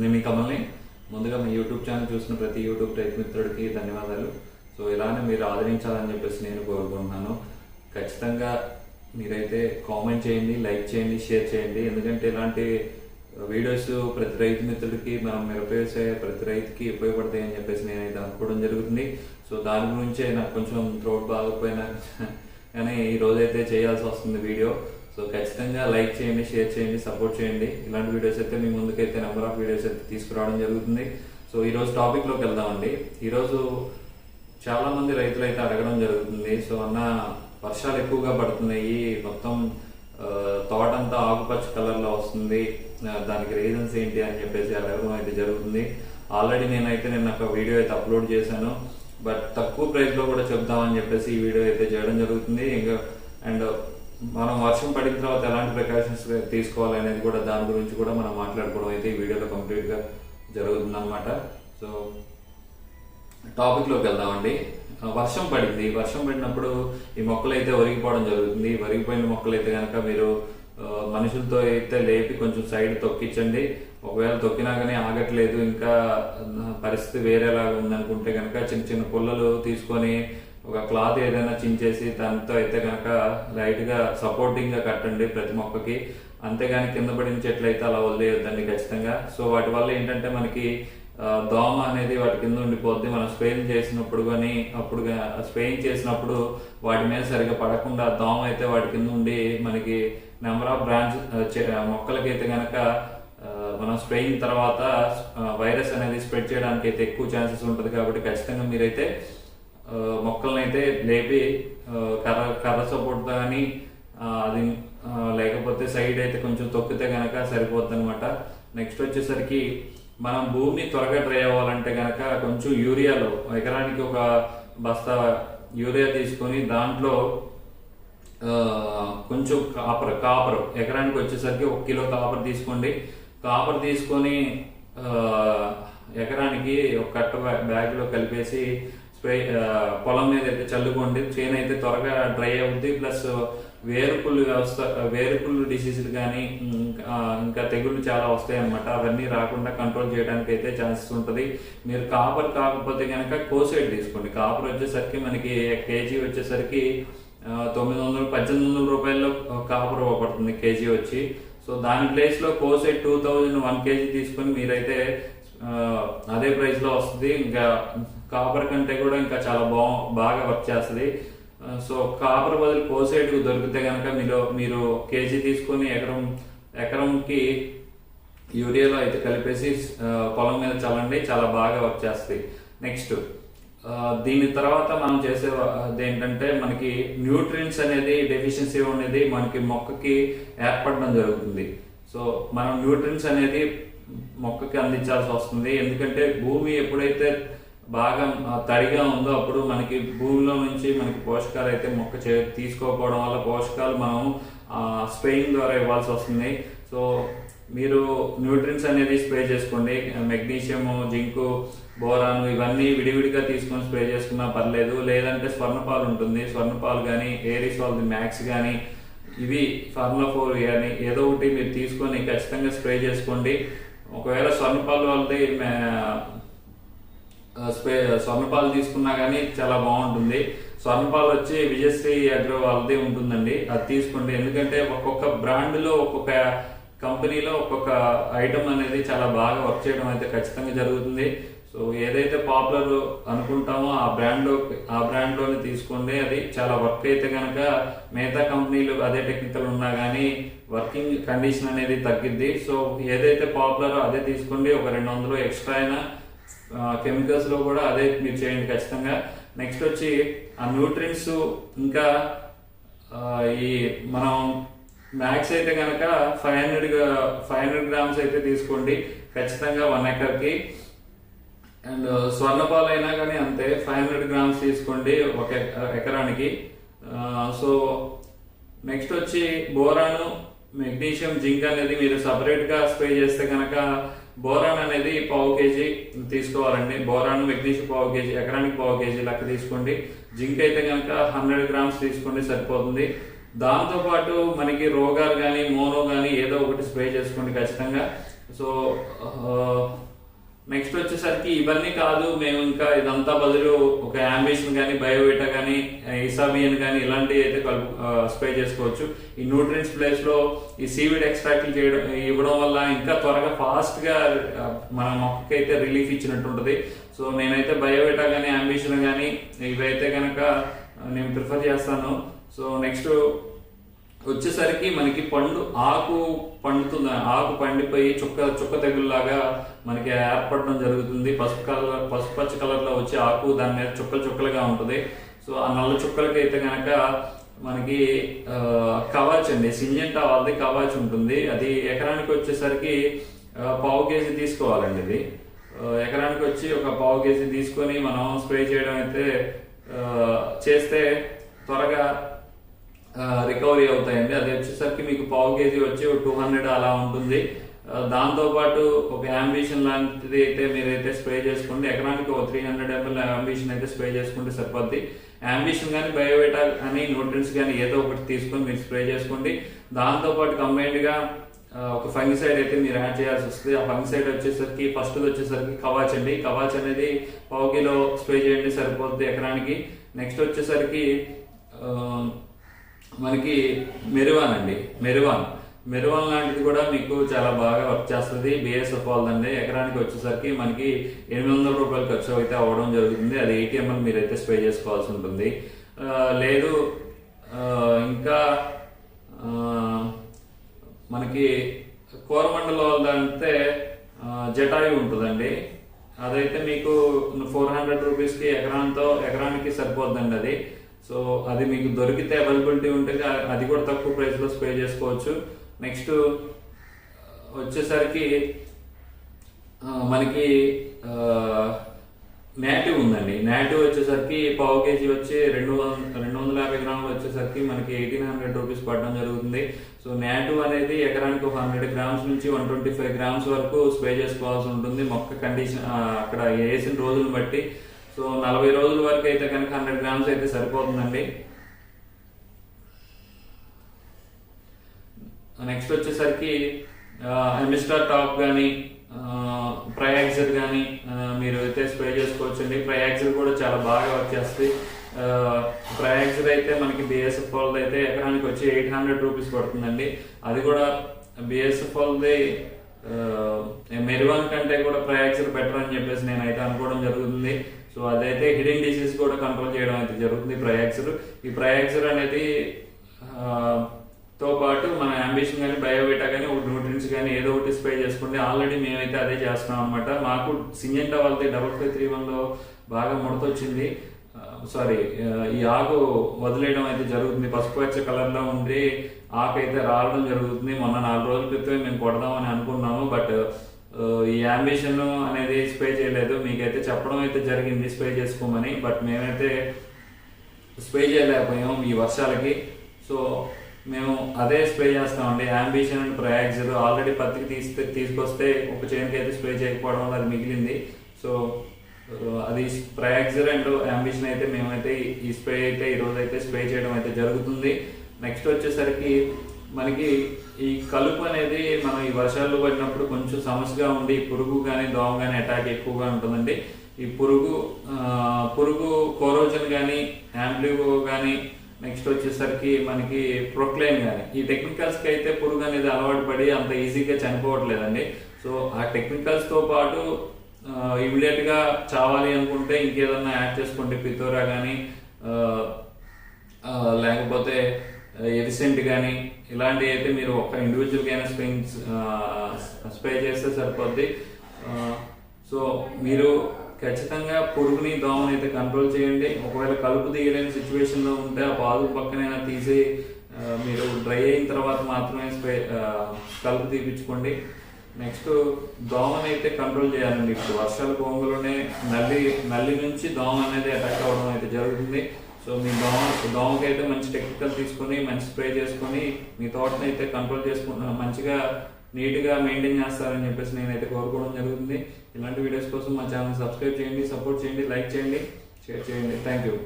నేను మీ కమల్ని ముందుగా మీ YouTube channel చూసిన ప్రతి యూట్యూబ్ రైతు మిత్రుడికి ధన్యవాదాలు. సో ఇలానే మీరు ఆదరించాలని చెప్పేసి నేను కోరుకుంటున్నాను. ఖచ్చితంగా మీరైతే కామెంట్ చేయండి లైక్ చేయండి షేర్ చేయండి. ఎందుకంటే ఇలాంటి వీడియోస్ ప్రతి రైతు మిత్రుడికి మనం మెరపేసే ప్రతి రైతుకి ఉపయోగపడతాయి అని చెప్పేసి నేనైతే అనుకోవడం జరుగుతుంది. సో దాని గురించే నాకు కొంచెం త్రోట్ బాగపోయినా కానీ ఈ రోజైతే చేయాల్సి వస్తుంది వీడియో. సో ఖచ్చితంగా లైక్ చేయండి షేర్ చేయండి సపోర్ట్ చేయండి. ఇలాంటి వీడియోస్ అయితే మీ ముందుకైతే నెంబర్ ఆఫ్ వీడియోస్ అయితే తీసుకురావడం జరుగుతుంది. సో ఈరోజు టాపిక్లోకి వెళ్దామండి. ఈరోజు చాలా మంది రైతులు అయితే అడగడం జరుగుతుంది. సో అన్న వర్షాలు ఎక్కువగా పడుతున్నాయి. మొత్తం తోట తోటంతా ఆకుపచ్చ కలర్లో వస్తుంది దానికి రీజన్స్ ఏంటి అని చెప్పేసి అడగడం అయితే జరుగుతుంది. ఆల్రెడీ నేనైతే నేను ఒక వీడియో అయితే అప్లోడ్ చేశాను. బట్ తక్కువ ప్రైస్లో కూడా చెప్దామని చెప్పేసి ఈ వీడియో అయితే చేయడం జరుగుతుంది. ఇంకా అండ్ మనం వర్షం పడిన తర్వాత ఎలాంటి ప్రికాషన్స్ తీసుకోవాలి అనేది కూడా దాని గురించి కూడా మనం మాట్లాడుకోవడం అయితే ఈ వీడియోలో కంప్లీట్గా జరుగుతుందన్నమాట. సో టాపిక్లోకి వెళ్దామండి. వర్షం పడింది. వర్షం పడినప్పుడు ఈ మొక్కలు అయితే ఒరిగిపోవడం జరుగుతుంది. ఒరిగిపోయిన మొక్కలు అయితే కనుక మీరు మనుషులతో అయితే లేపి కొంచెం సైడ్ తొక్కించండి. ఒకవేళ తొక్కినా కానీ ఆగట్లేదు ఇంకా పరిస్థితి వేరేలాగా ఉందనుకుంటే కనుక చిన్న చిన్న పుల్లలు తీసుకొని ఒక క్లాత్ ఏదైనా చించేసి దాంతో అయితే కనుక లైట్గా సపోర్టింగ్గా కట్టండి ప్రతి మొక్కకి. అంతేగాని కింద పడిన చెట్లు అయితే అలా వదిలేయొద్దండి ఖచ్చితంగా. సో వాటి వల్ల ఏంటంటే మనకి దోమ అనేది వాటి కింద ఉండిపోద్ది. మనం స్ప్రేయింగ్ చేసినప్పుడు కానీ అప్పుడు స్ప్రేయింగ్ చేసినప్పుడు వాటి మీద సరిగా పడకుండా దోమ అయితే వాటి కింద ఉండి మనకి నెంబర్ ఆఫ్ బ్రాంచ్ మొక్కలకైతే కనుక మనం స్ప్రేయింగ్ తర్వాత వైరస్ అనేది స్ప్రెడ్ చేయడానికి అయితే ఎక్కువ ఛాన్సెస్ ఉంటుంది కాబట్టి ఖచ్చితంగా మీరైతే మొక్కల్ని అయితే లేపి కర్ర కర్ర సపోర్ట్ కానీ అది లేకపోతే సైడ్ అయితే కొంచెం తొక్కితే గనక సరిపోద్ది అనమాట నెక్స్ట్ వచ్చేసరికి మనం భూమిని త్వరగా డ్రై అవ్వాలంటే కనుక కొంచెం యూరియాలో ఎకరానికి ఒక బస్తా యూరియా తీసుకొని దాంట్లో కొంచెం కాపర్ కాపర్ ఎకరానికి వచ్చేసరికి ఒక కిలో కాపర్ తీసుకోండి. కాపర్ తీసుకొని ఎకరానికి ఒక కట్ట బ్యాగ్లో కలిపేసి స్ప్రే పొలం మీద అయితే చల్లుకోండి. చేను అయితే త్వరగా డ్రై అవుద్ది. ప్లస్ వేరుకుళ్ళు వ్యవస్థ వేరుకుళ్ళు డిసీజులు కానీ ఇంకా తెగుళ్ళు చాలా వస్తాయి అన్నమాట అవన్నీ రాకుండా కంట్రోల్ చేయడానికి అయితే ఛాన్సెస్ ఉంటుంది. మీరు కాపర్ కాకపోతే కనుక కోసైడ్ తీసుకోండి. కాపర్ వచ్చేసరికి మనకి కేజీ వచ్చేసరికి తొమ్మిది వందలు పద్దెనిమిది వందల రూపాయల్లో కాపర్ పడుతుంది కేజీ వచ్చి. సో దాని ప్లేస్లో కోసేట్ Kocide two thousand one KG తీసుకొని మీరైతే అదే ప్రైస్లో వస్తుంది. ఇంకా కాపర్ కంటే కూడా ఇంకా చాలా బా బాగా వర్క్ చేస్తుంది. సో కాపర్ బదులు కోసేటికి దొరికితే కనుక మీరు మీరు కేజీ తీసుకొని ఎకరం ఎకరంకి యూరియాలో అయితే కలిపేసి పొలం మీద చల్లండి. చాలా బాగా వర్క్ చేస్తుంది. నెక్స్ట్ దీని తర్వాత మనం చేసే ఏంటంటే మనకి న్యూట్రియన్స్ అనేది డెఫిషియన్సీ అనేది మనకి మొక్కకి ఏర్పడడం జరుగుతుంది. సో మనం న్యూట్రియన్స్ అనేది మొక్కకి అందించాల్సి వస్తుంది. ఎందుకంటే భూమి ఎప్పుడైతే బాగా తడిగా ఉందో అప్పుడు మనకి భూమిలో నుంచి మనకి పోషకాలు అయితే మొక్క చే తీసుకోకపోవడం వల్ల పోషకాలు మనం స్ప్రేయింగ్ ద్వారా ఇవ్వాల్సి వస్తుంది. సో మీరు న్యూట్రిన్స్ అనేది స్ప్రే చేసుకోండి. మెగ్నీషియం జింకు బోరాను ఇవన్నీ విడివిడిగా తీసుకొని స్ప్రే చేసుకున్నా పర్లేదు. లేదంటే స్వర్ణపాలు ఉంటుంది. స్వర్ణపాలు కానీ ఏరిస్ వాళ్ళది మ్యాక్స్ కానీ ఇవి ఫార్ములా ఫోర్ కానీ ఏదో ఒకటి మీరు తీసుకొని ఖచ్చితంగా స్ప్రే చేసుకోండి. ఒకవేళ స్వర్ణపాల్ వాళ్ళది స్వర్ణపాల్ స్వర్ణపాలు తీసుకున్నా కానీ చాలా బాగుంటుంది. స్వర్ణపాలు వచ్చి విజయశ్రీ అగ్రవాల్ది వాళ్ళది ఉంటుందండి. అది తీసుకోండి. ఎందుకంటే ఒక్కొక్క బ్రాండ్లో ఒక్కొక్క కంపెనీలో ఒక్కొక్క ఐటమ్ అనేది చాలా బాగా వర్క్ చేయడం అయితే ఖచ్చితంగా జరుగుతుంది. సో ఏదైతే పాపులర్ అనుకుంటామో ఆ బ్రాండ్ ఆ బ్రాండ్లోనే తీసుకోండి అది చాలా వర్క్ అయితే కనుక మిగతా కంపెనీలు అదే టెక్నికల్ ఉన్నా కానీ వర్కింగ్ కండిషన్ అనేది తగ్గిద్ది. సో ఏదైతే పాపులర్ అదే తీసుకోండి ఒక రెండు వందలు ఎక్స్ట్రా అయినా కెమికల్స్లో కూడా అదే మీరు చేయండి ఖచ్చితంగా. నెక్స్ట్ వచ్చి ఆ న్యూట్రియన్స్ ఇంకా ఈ మనం మ్యాక్స్ అయితే కనుక five hundred five hundred grams అయితే తీసుకోండి. ఖచ్చితంగా వన్ ఎకర్కి అండ్ uh, స్వర్ణపాలు అయినా కానీ అంతే ఫైవ్ హండ్రెడ్ గ్రామ్స్ తీసుకోండి ఒక ఎకరానికి. Uh, సో నెక్స్ట్ వచ్చి బోరాను మెగ్నీషియం జింక్ అనేది మీరు సపరేట్గా స్ప్రే చేస్తే కనుక బోరాన్ అనేది పావు కేజీ తీసుకోవాలండి. బోరాన్ మెగ్నీషియం పావు కేజీ ఎకరానికి పావు కేజీ లెక్క తీసుకోండి. జింక్ అయితే కనుక హండ్రెడ్ గ్రామ్స్ తీసుకోండి సరిపోతుంది. దాంతో పాటు మనకి రోగాలు కానీ మోనో కానీ ఏదో ఒకటి స్ప్రే చేసుకోండి ఖచ్చితంగా. సో uh, నెక్స్ట్ వచ్చేసరికి ఇవన్నీ కాదు మేము ఇంకా ఇదంతా బదులు ఒక అంబిషన్ కానీ బయోవేటా కానీ ఇసాబియన్ కానీ ఇలాంటివి అయితే కలుపు స్ప్రే చేసుకోవచ్చు. ఈ న్యూట్రియన్స్ ప్లేస్లో ఈ సీవిడ్ ఎక్స్ట్రాక్ట్లు చేయడం ఇవ్వడం వల్ల ఇంకా త్వరగా ఫాస్ట్గా మన మొక్కకి అయితే రిలీఫ్ ఇచ్చినట్టు ఉంటుంది. సో నేనైతే బయోవేటా కానీ అంబిషన్ కానీ ఇవైతే కనుక నేను ప్రిఫర్ చేస్తాను. సో నెక్స్ట్ వచ్చేసరికి మనకి పండు ఆకు పండుతుంది ఆకు పండిపోయి చుక్క చుక్క తెగుల్లాగా మనకి ఏర్పడడం జరుగుతుంది. పసుపు కలర్ పసుపు పచ్చ కలర్ వచ్చే ఆకు దాని మీద చుక్కలు చుక్కలుగా ఉంటుంది. సో ఆ నల్ల చుక్కలకి అయితే కనుక మనకి కవాచ్ అండి సింజెంటా వాళ్ళది కవాచ్ ఉంటుంది. అది ఎకరానికి వచ్చేసరికి పావు కేజీ తీసుకోవాలండి ఇది. ఎకరానికి వచ్చి ఒక పావు కేజీ తీసుకొని మనం స్ప్రే చేయడం అయితే చేస్తే త్వరగా రికవరీ అవుతాయండి. అది వచ్చేసరికి మీకు పావు కేజీ వచ్చి టూ హండ్రెడ్ అలా ఉంటుంది. దాంతోపాటు ఒక అంబిషన్ లాంటిది అయితే మీరైతే స్ప్రే చేసుకోండి. ఎకరానికి ఒక త్రీ హండ్రెడ్ ఎంఎల్ అంబిషన్ అయితే స్ప్రే చేసుకుంటే సరిపోద్ది. అంబిషన్ కానీ బయోవేటా కానీ న్యూట్రియన్స్ కానీ ఏదో ఒకటి తీసుకొని మీరు స్ప్రే చేసుకోండి. దాంతోపాటు కంబైన్డ్గా ఒక ఫంగ్ సైడ్ ఒక ఫంగిసైడ్ అయితే మీరు యాడ్ చేయాల్సి వస్తుంది. ఆ ఫంగిసైడ్ వచ్చేసరికి ఫస్ట్ వచ్చేసరికి కవాచ్ అండి. కవాచ్ అనేది పావు కిలో స్ప్రే చేయండి సరిపోద్ది ఎకరానికి. నెక్స్ట్ వచ్చేసరికి మనకి మెరువాన్ అండి మెరువాన్. మెరువాన్ లాంటిది కూడా మీకు చాలా బాగా వర్క్ చేస్తుంది. బిఎస్ఎఫ్ వాళ్ళదండి ఎకరానికి వచ్చేసరికి మనకి ఎనిమిది వందల రూపాయలు ఖర్చు అయితే అవ్వడం జరుగుతుంది. అది ఏటీఎంఎల్ మీరు అయితే స్ప్రే చేసుకోవాల్సి ఉంటుంది. లేదు ఇంకా మనకి కోరమండలం వాళ్ళదంటే ఆ, జటాయు ఉంటుందండి. అదైతే మీకు ఫోర్ హండ్రెడ్ రూపీస్కి ఎకరాంతో ఎకరానికి సరిపోద్దండి అది. సో అది మీకు దొరికితే అవైలబిలిటీ ఉంటుంది అది కూడా తక్కువ ప్రైస్లో స్ప్రే చేసుకోవచ్చు. నెక్స్ట్ వచ్చేసరికి మనకి నేటివ్ ఉందండి. నేటివ్ వచ్చేసరికి పావు కేజీ వచ్చి రెండు వందల రెండు వందల యాభై గ్రాములు వచ్చేసరికి మనకి ఎయిటీన్ హండ్రెడ్ రూపీస్ పడడం జరుగుతుంది. సో నేటివ్ అనేది ఎకరానికి ఒక హండ్రెడ్ గ్రామ్స్ నుంచి వన్ ట్వంటీ ఫైవ్ గ్రామ్స్ వరకు స్ప్రే చేసుకోవాల్సి ఉంటుంది. మొక్క కండిషన్ అక్కడ వేసిన రోజులను బట్టి. సో నలభై రోజుల వరకు అయితే కనుక హండ్రెడ్ గ్రామ్స్ అయితే సరిపోతుందండి. నెక్స్ట్ వచ్చేసరికి ఎమిస్టార్ టాప్ కానీ ప్రయాక్సిల్ కానీ మీరు అయితే స్ప్రే చేసుకోవచ్చండి. ప్రయాక్సిల్ కూడా చాలా బాగా వర్క్ చేస్తుంది. ప్రయాక్సర్ అయితే మనకి బిఎస్ఎఫ్ వాళ్ళది అయితే ఎకరానికి వచ్చి ఎయిట్ హండ్రెడ్ రూపీస్ పడుతుందండి. అది కూడా బిఎస్ఎఫ్ వాళ్ళది మెరువన్ కంటే కూడా ప్రయాక్సర్ బెటర్ అని చెప్పేసి నేనైతే అనుకోవడం జరుగుతుంది. సో అదైతే హిడెన్ డిసీజ్ కూడా కంట్రోల్ చేయడం అయితే జరుగుతుంది. ప్రయాక్సర్ ఈ ప్రయాక్సర్ అనేది తో పాటు మన అంబిషన్ కానీ బయోవేటా కానీ ఒక న్యూట్రిన్స్ కానీ ఏదో ఒకటి స్ప్రే చేసుకుంటే ఆల్రెడీ మేమైతే అదే చేస్తున్నాం అనమాట మాకు సింజెంటా వాళ్ళది డబల్ ఫైవ్ త్రీ వన్లో బాగా ముడత వచ్చింది సారీ ఈ ఆకు వదిలేయడం అయితే జరుగుతుంది. పసుపు వచ్చే కలర్లో ఉండి ఆకు అయితే రావడం జరుగుతుంది. మొన్న నాలుగు రోజుల క్రితమే మేము కొడదామని అనుకున్నాము బట్ ఈ అంబిషన్ అనేది స్ప్రే చేయలేదు. మీకైతే చెప్పడం అయితే జరిగింది. స్ప్రే చేసుకోమని. బట్ మేమైతే స్ప్రే చేయలేకపోయాం ఈ వర్షాలకి. సో మేము అదే స్ప్రే చేస్తామండి. అంబిషన్ అండ్ ప్రయాక్సిల్ ఆల్రెడీ పత్తికి తీస్తే తీసుకొస్తే ఒక చేనుకి అయితే స్ప్రే చేయకపోవడం వల్ల అది మిగిలింది. సో అది ప్రయాక్సిల్ అండ్ అంబిషన్ అయితే మేమైతే ఈ- స్ప్రే అయితే ఈ అయితే స్ప్రే చేయడం అయితే జరుగుతుంది. నెక్స్ట్ వచ్చేసరికి మనకి ఈ కలుపు అనేది మనం ఈ వర్షాలు పడినప్పుడు కొంచెం సమస్యగా ఉండి పురుగు కానీ దోమ కానీ అటాక్ ఎక్కువగా ఉంటుందండి. ఈ పురుగు పురుగు కోరోజన్ కానీ యాంప్లివో కానీ నెక్స్ట్ వచ్చేసరికి మనకి ప్రొక్లైన్ కానీ ఈ టెక్నికల్స్కి అయితే పురుగు అనేది అలవాటు పడి అంత ఈజీగా చనిపోవట్లేదండి. సో ఆ టెక్నికల్స్తో పాటు ఇమీడియట్గా చావాలి అనుకుంటే ఇంకేదన్నా యాడ్ చేసుకుంటే పితోరా కానీ లేకపోతే ఎరిసెంట్ కానీ ఇలాంటివి అయితే మీరు ఒక ఇండివిజువల్ అయినా స్ప్రింగ్స్ స్ప్రే చేస్తే సరిపోద్ది. సో మీరు ఖచ్చితంగా పురుగుని దోమని అయితే కంట్రోల్ చేయండి. ఒకవేళ కలుపు తీయలేని సిచ్యువేషన్లో ఉంటే ఆ పాలు పక్కనైనా తీసి మీరు డ్రై అయిన తర్వాత మాత్రమే స్ప్రే కలుపు తీపించుకోండి నెక్స్ట్ దోమని అయితే కంట్రోల్ చేయాలండి. ఇప్పుడు వర్షాలు భూములోనే నల్లి నల్లి నుంచి దోమ అనేది అటాక్ అవ్వడం అయితే జరుగుతుంది. సో మీ దోమ దోమకి అయితే మంచి టెక్నికల్ తీసుకొని మంచి స్ప్రే చేసుకొని మీ తోటని అయితే కంట్రోల్ చేసుకున్న మంచిగా నీట్గా మెయింటైన్ చేస్తారని చెప్పేసి నేనైతే కోరుకోవడం జరుగుతుంది. ఇలాంటి వీడియోస్ కోసం మా ఛానల్ సబ్స్క్రైబ్ చేయండి సపోర్ట్ చేయండి లైక్ చేయండి షేర్ చేయండి. Thank you